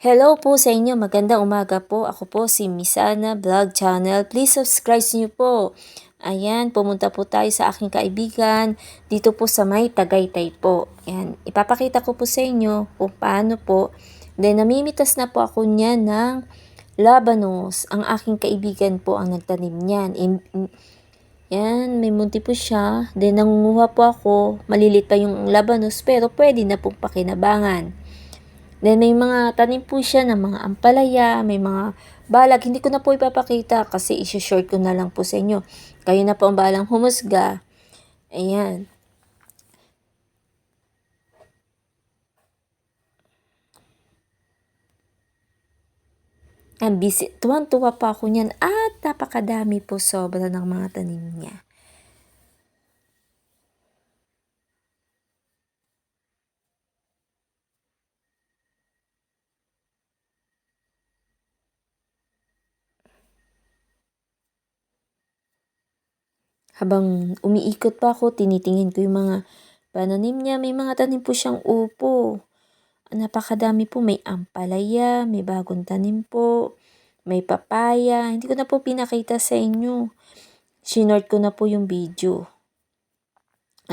Hello po sa inyo, magandang umaga po. Ako po si Misana Vlog Channel. Please subscribe niyo po. Ayan, pumunta po tayo sa aking kaibigan dito po sa may Tagaytay po. Ayan, ipapakita ko po sa inyo kung paano po. Then, namimitas na po ako niyan ng labanos. Ang aking kaibigan po ang nagtanim niyan. Yan, may munti po siya. Then, nangunguha po ako. Malilit pa yung labanos, pero pwede na pong pakinabangan. Then may mga tanim po siya ng mga ampalaya, may mga balag. Hindi ko na po ipapakita kasi isi-short ko na lang po sa inyo. Kayo na po ang balang humusga. Ayan. Ang busy. Tuwan-tuwa pa ako niyan at napakadami po sobra ng mga tanim niya. Habang umiikot pa ako, tinitingin ko yung mga pananim niya. May mga tanim po siyang upo. Napakadami po. May ampalaya, may bagong tanim po, may papaya. Hindi ko na po pinakita sa inyo. Sinort ko na po yung video.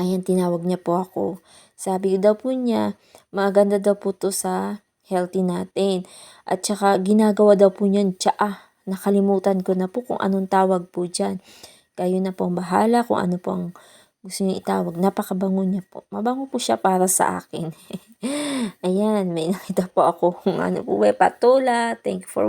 Ayan, tinawag niya po ako. Sabi daw po niya, maganda daw po to sa healthy natin. At saka ginagawa daw po niyan tsaa. Nakalimutan ko na po kung anong tawag po dyan. Kayo na po bahala kung ano po ang gusto niyo itawag. Napakabango niya po. Mabango po siya para sa akin. Ayan, may nakita po ako kung ano po. Patula. Thank you for